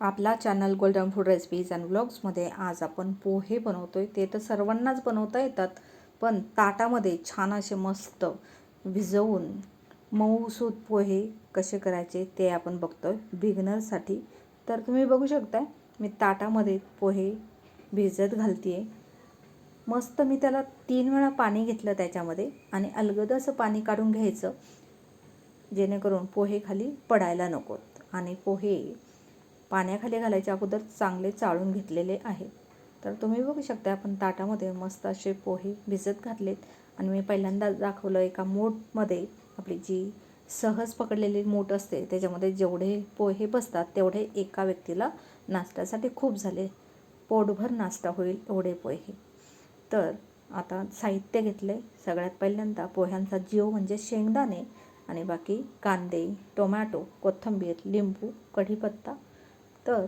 आपला channel golden food recipes and ब्लॉग्समध्ये आज आपण पोहे बनवतोय. ते तर सर्वांनाच बनवता येतात पण ताटामध्ये छान असे मस्त भिजवून मऊसूत पोहे कसे करायचे ते आपण बघतोय बिगनरसाठी तर तुम्ही बघू शकताय मी ताटामध्ये पोहे भिजत घालते मस्त मी त्याला तीन वेळा पाणी घेतलं त्याच्यामध्ये आणि अलगद असं पाणी काढून घ्यायचं जेणेकरून पोहे खाली पडायला नकोत. आणि पोहे पाण्याखाली घालायच्या अगोदर चांगले चाळून घेतलेले आहेत तर तुम्ही बघू शकता आपण ताटामध्ये मस्त असे पोहे भिजत घातलेत. आणि मी पहिल्यांदा दाखवलं एका मोठमध्ये आपली जी सहज पकडलेली मूठ असते त्याच्यामध्ये जेवढे पोहे बसतात तेवढे एका व्यक्तीला नाश्त्यासाठी खूप झाले. पोटभर नाश्ता होईल एवढे पोहे. तर आता साहित्य घेतले सगळ्यात पहिल्यांदा पोह्यांचा जीव म्हणजे शेंगदाणे आणि बाकी कांदे टोमॅटो कोथिंबीर लिंबू कढीपत्ता तर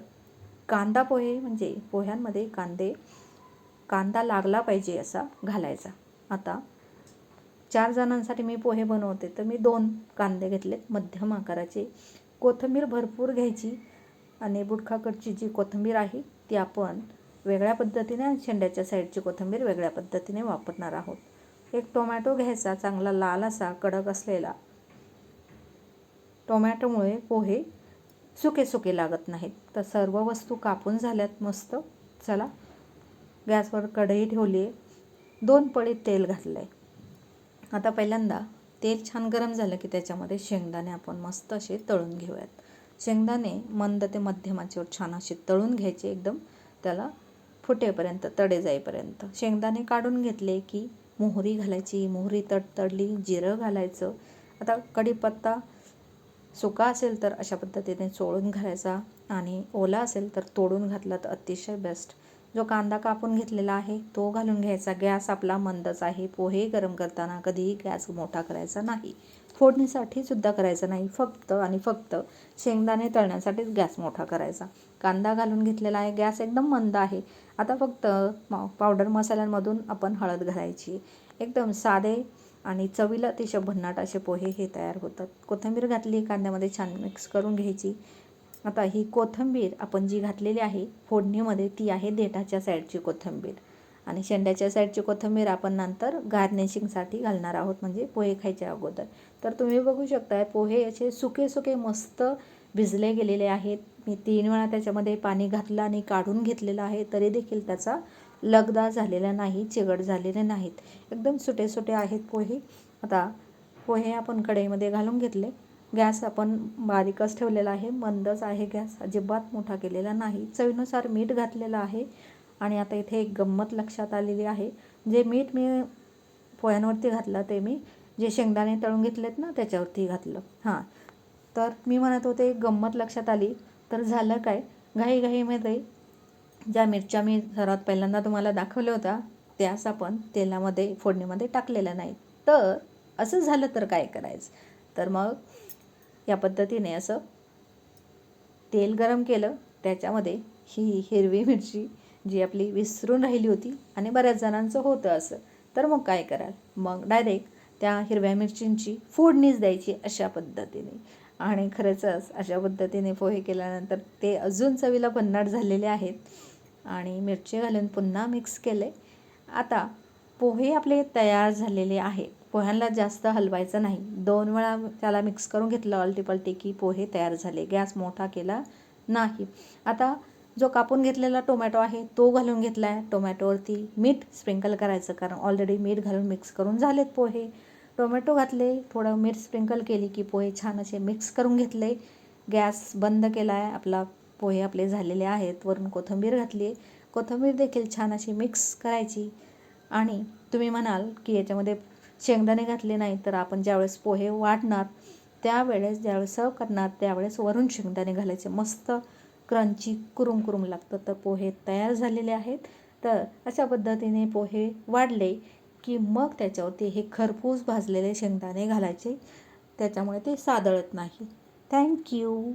कांदा पोहे म्हणजे पोह्यांमध्ये कांदे कांदा लागला पाहिजे असा घालायचा. आता चार जणांसाठी मी पोहे बनवते तर मी दोन कांदे घेतलेत मध्यम आकाराचे. कोथिंबीर भरपूर घ्यायची आणि बुटखाकडची जी कोथिंबीर आहे ती आपण वेगळ्या पद्धतीने आणि शेंड्याच्या साईडची कोथिंबीर वेगळ्या पद्धतीने वापरणार आहोत. एक टोमॅटो घ्यायचा चांगला लाल असा कडक असलेला. टोमॅटोमुळे पोहे सुके सुके लागत नाहीत. तर सर्व वस्तू कापून झाल्यात मस्त. चला गॅसवर कढई ठेवली आहे दोन पळी तेल घातलं आहे आता पहिल्यांदा तेल छान गरम झालं की त्याच्यामध्ये शेंगदाणे आपण मस्त असे तळून घेऊयात. शेंगदाणे मंद ते मध्यमाचेवर छान असे तळून घ्यायचे एकदम. त्याला फुटेपर्यंत तडे जाईपर्यंत. शेंगदाणे काढून घेतले की मोहरी घालायची मोहरी तडतडली जिरं घालायचं. आता कढीपत्ता सुका असेल तर अशा पद्धतीने चोळून घालायचा आणि ओला असेल तर तोडून घातला तर अतिशय बेस्ट जो कांदा कापून घेतलेला आहे तो घालून घ्यायचा. गॅस आपला मंदच आहे. पोहे गरम करताना कधीही गॅस मोठा करायचा नाही. फोडणीसाठी सुद्धा करायचा नाही. फक्त आणि फक्त शेंगदाणे तळण्यासाठीच गॅस मोठा करायचा. कांदा घालून घेतलेला आहे. गॅस एकदम मंद आहे. आता फक्त पावडर मसाल्यांमधून आपण हळद घालायची. एकदम साधे आणि चवीला अतिशय भन्नाट असे पोहे हे तयार होतात. कोथिंबीर घातली कांद्यामध्ये छान मिक्स करून घ्यायची. आता ही कोथिंबीर आपण जी घातलेली आहे फोडणीमध्ये ती आहे देठाच्या साईडची कोथिंबीर. आणि शेंड्याच्या साईडची कोथिंबीर आपण नंतर गार्निशिंगसाठी घालणार आहोत म्हणजे पोहे खायच्या अगोदर. तर तुम्ही बघू शकताय पोहे असे सुके सुके मस्त भिजले गेलेले आहेत. मी तीन वेळा त्याच्यामध्ये पाणी घातलं आणि काढून घेतलेलं आहे तरी देखील त्याचा लगदा झालेला नाही चिकट झालेले नाहीत. एकदम सुटे सुटे आहेत पोहे. आता पोहे आपण कढईमध्ये घालून घेतले. गॅस आपण बारीकच ठेवलेला आहे. मंदच आहे गॅस. अजिबात मोठा केलेला नाही. चवीनुसार मीठ घातलेलं आहे. आणि आता इथे एक गंमत लक्षात आलेली आहे. जे मीठ मी पोह्यांवरती घातलं ते मी जे शेंगदाणे तळून घेतलेत ना त्याच्यावरती घातलं. हां. तर मी म्हणत होते गंमत लक्षात आली. तर झालं काय? घाईघाईमध्ये ज्या मिरच्या मी सर्वात पहिल्यांदा तुम्हाला दाखवल्या होत्या त्याच आपण तेलामध्ये फोडणीमध्ये टाकलेल्या नाही तर असं झालं तर काय करायचं? तर मग या पद्धतीने असं तेल गरम केलं. त्याच्यामध्ये ही हिरवी मिरची जी आपली विसरून राहिली होती आणि बऱ्याच जणांचं होतं असं. तर मग काय कराल? मग डायरेक्ट त्या हिरव्या मिरचींची फोडणीच द्यायची अशा पद्धतीने. आणि खरंच अशा पद्धतीने पोहे केल्यानंतर ते अजून चवीला भन्नाट झालेले आहेत. आणि मिरची घालून पुन्हा मिक्स केले. आता पोहे आपले तयार झालेले आहे पोह्यांना जास्त हलवायचं नाही. दोन वेळा त्याला मिक्स करून घेतलं अलटी पलटी की पोहे तयार झाले. गॅस मोठा केला नाही. आता जो कापून घेतलेला टोमॅटो आहे तो घालून घेतला आहे टोमॅटोवरती मीठ स्प्रिंकल करायचं कारण ऑलरेडी मीठ घालून मिक्स करून झालेत पोहे. टोमॅटो घातले थोडं मीठ स्प्रिंकल केली की पोहे छान असे मिक्स करून घेतले. गॅस बंद केला आहे आपला पोहे आपले झालेले आहेत वरून कोथिंबीर घातली आहे. कोथिंबीर देखील छान अशी मिक्स करायची. आणि तुम्ही म्हणाल की याच्यामध्ये शेंगदाणे घातले नाही तर आपण ज्यावेळेस पोहे वाढणार त्यावेळेस ज्यावेळेस सर्व करणार त्यावेळेस वरून शेंगदाणे घालायचे. मस्त क्रंची कुरुम कुरुम लागतं. तर पोहे तयार झालेले आहेत. तर अशा पद्धतीने पोहे वाढले की मग त्याच्यावरती हे खरपूस भाजलेले शेंगदाणे घालायचे. त्याच्यामुळे ते सादळत नाही. थँक्यू